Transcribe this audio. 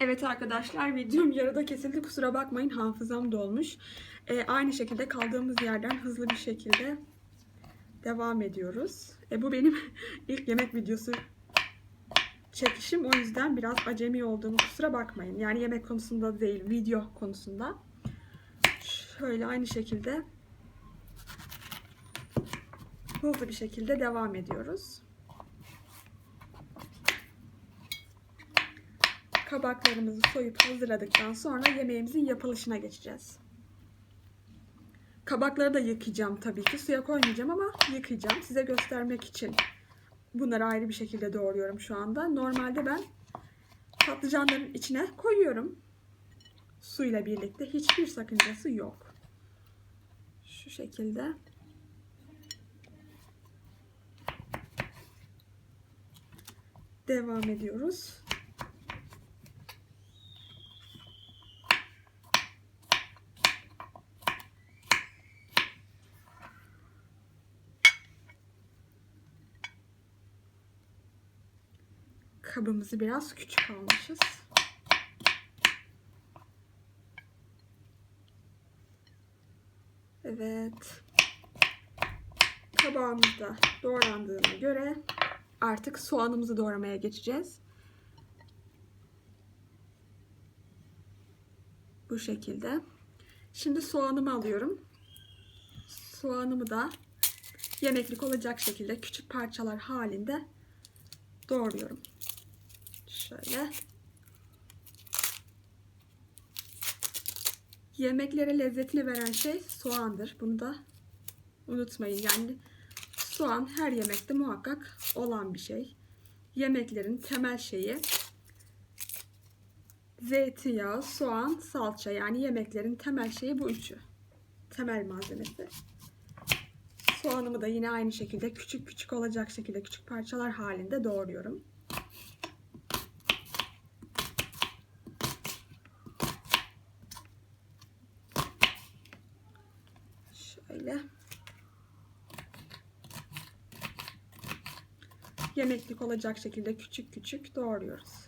Evet arkadaşlar videom yarıda kesildi kusura bakmayın hafızam dolmuş. Ee, aynı şekilde kaldığımız yerden hızlı bir şekilde devam ediyoruz. E, bu benim ilk yemek videosu çekişim o yüzden biraz acemi olduğumu kusura bakmayın. Yani yemek konusunda değil video konusunda. Şöyle aynı şekilde hızlı bir şekilde devam ediyoruz. Kabaklarımızı soyup hazırladıktan sonra yemeğimizin yapılışına geçeceğiz. Kabakları da yıkayacağım tabii ki. Suya koymayacağım ama yıkayacağım. Size göstermek için bunları ayrı bir şekilde doğruyorum şu anda. Normalde ben patlıcanların içine koyuyorum. Suyla birlikte. Hiçbir sakıncası yok. Şu şekilde. Devam ediyoruz. Kabımızı biraz küçük almışız. Evet. Kabağımız da doğrandığına göre artık soğanımızı doğramaya geçeceğiz. Bu şekilde. Şimdi soğanımı alıyorum. Soğanımı da yemeklik olacak şekilde küçük parçalar halinde doğruyorum. Şöyle. Yemeklere lezzetini veren şey soğandır. Bunu da unutmayın. Yani soğan her yemekte muhakkak olan bir şey. Yemeklerin temel şeyi zeytinyağı, soğan, salça. Yani yemeklerin temel şeyi bu üçü. Temel malzemesi. Soğanımı da yine aynı şekilde küçük küçük olacak şekilde küçük parçalar halinde doğruyorum. Şöyle. Yemeklik olacak şekilde küçük küçük doğruyoruz.